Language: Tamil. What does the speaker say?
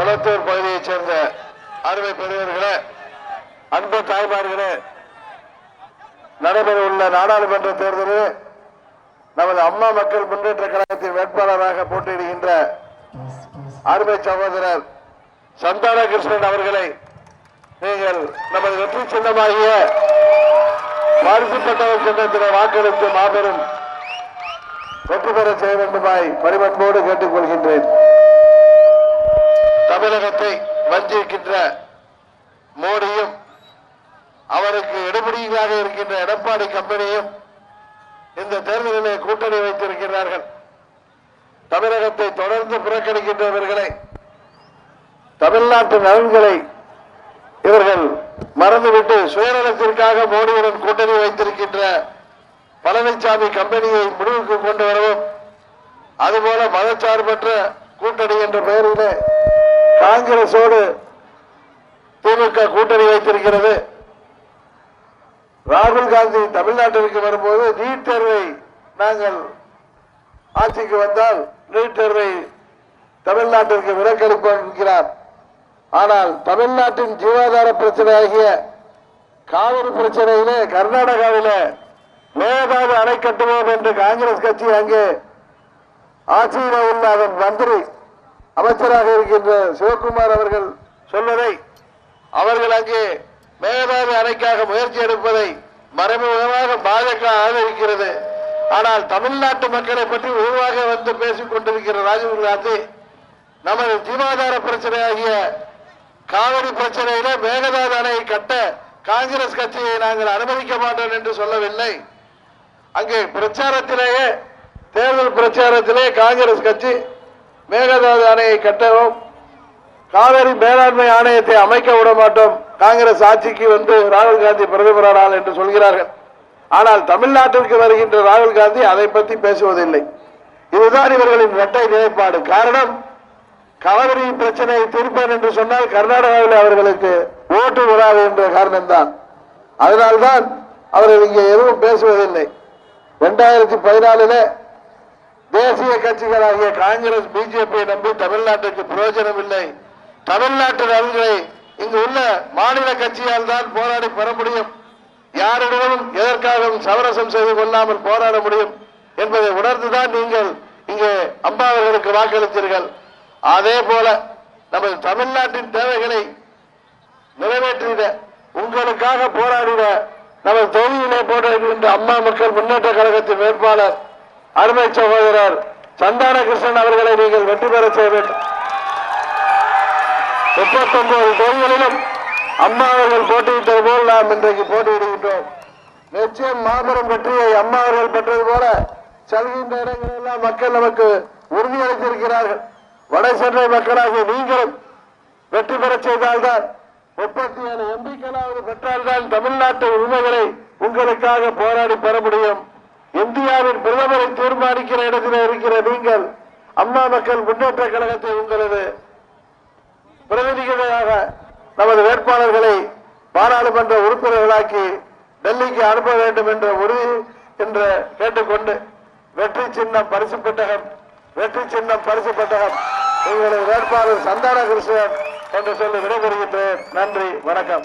குளத்தூர் பகுதியைச் சேர்ந்த அருமை பெரியவர்களே அன்பு தாய்மார்களே நடைபெற உள்ள நாடாளுமன்ற தேர்தலில் நமது அம்மா மக்கள் முன்னேற்ற கழகத்தின் வேட்பாளராக போட்டியிடுகின்ற அருமை சகோதரர் சந்தான கிருஷ்ணன் அவர்களை நீங்கள் நமது வெற்றி சின்னமாகிய வாரிசுப்பட்டவர் சின்னத்திலே வாக்களித்து மாபெரும் வெற்றி பெற செய்ய வேண்டுமாய் பரிமன்போடு கேட்டுக் கொள்கின்றேன் தமிழகத்தை வஞ்சிக்கின்ற மோடியும் அவருக்கு எடுபடியாக இருக்கின்ற எடப்பாடி கம்பெனியும் இந்த தேர்தலிலே கூட்டணி வைத்திருக்கிறார்கள். தமிழகத்தை தொடர்ந்து புறக்கணிக்கின்றவர்களை தமிழ்நாட்டு நலன்களை இவர்கள் மறந்துவிட்டு சுயநலத்திற்காக மோடியுடன் கூட்டணி வைத்திருக்கின்ற பழனிசாமி கம்பெனியை முடிவுக்கு கொண்டு வரவும் அதுபோல மதச்சார்பற்ற கூட்டணி என்ற பெயரிலே காங்கிரசோடு திமுக கூட்டணி வைத்திருக்கிறது. ராகுல் காந்தி தமிழ்நாட்டிற்கு வரும்போது நீட் தேர்வை நாங்கள் ஆட்சிக்கு வந்தால் நீட் தேர்வை தமிழ்நாட்டிற்கு விலக்களிப்போம் என்கிறார். ஆனால் தமிழ்நாட்டின் ஜீவாதார பிரச்சனையாகிய காவிரி பிரச்சனையிலே கர்நாடகாவிலே மேதாவது அணை கட்டுவோம் என்று காங்கிரஸ் கட்சி அங்கே ஆட்சியில் உள்ள அதன் மந்திரி அமைச்சராக இருக்கின்ற சிவகுமார் அவர்கள் சொல்வதை அவர்கள் அங்கே மேகதாது அணைக்காக முயற்சி எடுப்பதை மறைமுகமாக பாஜக ஆதரிக்கிறது. ஆனால் தமிழ்நாட்டு மக்களை பற்றி உருவாக வந்து பேசிக் கொண்டிருக்கிற ராஜீவ் காந்தி நமது ஜீவாதார பிரச்சனையாகிய காவிரி பிரச்சனையில மேகதாது அணையை கட்ட காங்கிரஸ் கட்சியை நாங்கள் அனுமதிக்க மாட்டோம் என்று சொல்லவில்லை. அங்கே பிரச்சாரத்திலேயே தேர்தல் பிரச்சாரத்திலே காங்கிரஸ் கட்சி மேகதாது அணையை கட்டவும் காவேரி மேலாண்மை ஆணையத்தை அமைக்க விட மாட்டோம் காங்கிரஸ் ஆட்சிக்கு வந்து ராகுல் காந்தி பிரதமரானால் என்று சொல்கிறார்கள். ஆனால் தமிழ்நாட்டிற்கு வருகின்ற ராகுல் காந்தி அதை பற்றி பேசுவதில்லை. இதுதான் இவர்களின் இரட்டை நிலைப்பாடு. காரணம் காவிரி பிரச்சனையை தீர்ப்பேன் என்று சொன்னால் கர்நாடகாவில் அவர்களுக்கு ஓட்டு விடாது என்ற காரணம்தான். அதனால்தான் அவர்கள் இங்கே எதுவும் பேசுவதில்லை. இரண்டாயிரத்தி பதினாலில் தேசிய கட்சிகளாகிய காங்கிரஸ் பிஜேபியை நம்பி தமிழ்நாட்டுக்கு பிரயோஜனம் இல்லை தமிழ்நாட்டு நலன்களை இங்கு உள்ள மாநில கட்சியால் தான் போராடி பெற முடியும். யாரிடமும் எதற்காகவும் சமரசம் செய்து கொள்ளாமல் போராட முடியும் என்பதை உணர்ந்துதான் நீங்கள் இங்கே அம்மா அவர்களுக்கு வாக்களித்தீர்கள். அதே போல நமது தமிழ்நாட்டின் தேவைகளை நிறைவேற்றிட உங்களுக்காக போராடிட நமது தொகுதியிலே போட்டிருக்கின்ற அம்மா மக்கள் முன்னேற்ற கழகத்தின் வேட்பாளர் அருமை சகோதரர் சந்தான கிருஷ்ணன் அவர்களை நீங்கள் வெற்றி பெற செய்ய வேண்டும். முப்பத்தொன்பது தொகுதிகளிலும் அம்மா அவர்கள் போட்டியிட்டது போல் நாம் இன்றைக்கு போட்டியிடுகின்றோம். நிச்சயம் மாபெரும் வெற்றியை அம்மா அவர்கள் பெற்றது போல செல்கின்ற இடங்களெல்லாம் மக்கள் நமக்கு உறுதியளித்திருக்கிறார்கள் வட சென்னை மக்களாகிய நீங்களும் வெற்றி பெறச் செய்தால்தான் முப்பத்தி ஏழு எம்பிக்களாவது பெற்றால்தான் தமிழ்நாட்டு உரிமைகளை உங்களுக்காக போராடி பெற முடியும். இந்தியாவின் பிரதமரை தீர்மானிக்கிற இடத்தில் இருக்கிற நீங்கள் அம்மா மக்கள் முன்னேற்ற கழகத்தை உங்களது பிரதிநிதிகளாக நமது வேட்பாளர்களை பாராளுமன்ற உறுப்பினர்களாக்கி டெல்லிக்கு அனுப்ப வேண்டும் என்ற உறுதி என்று கேட்டுக்கொண்டு வெற்றி சின்னம் பரிசு பெட்டகம் வெற்றி சின்னம் பரிசு பெட்டகம். உங்களது வேட்பாளர் சந்தான கிருஷ்ணன் என்று சொல்லி விடைபெறுகின்றேன். நன்றி வணக்கம்.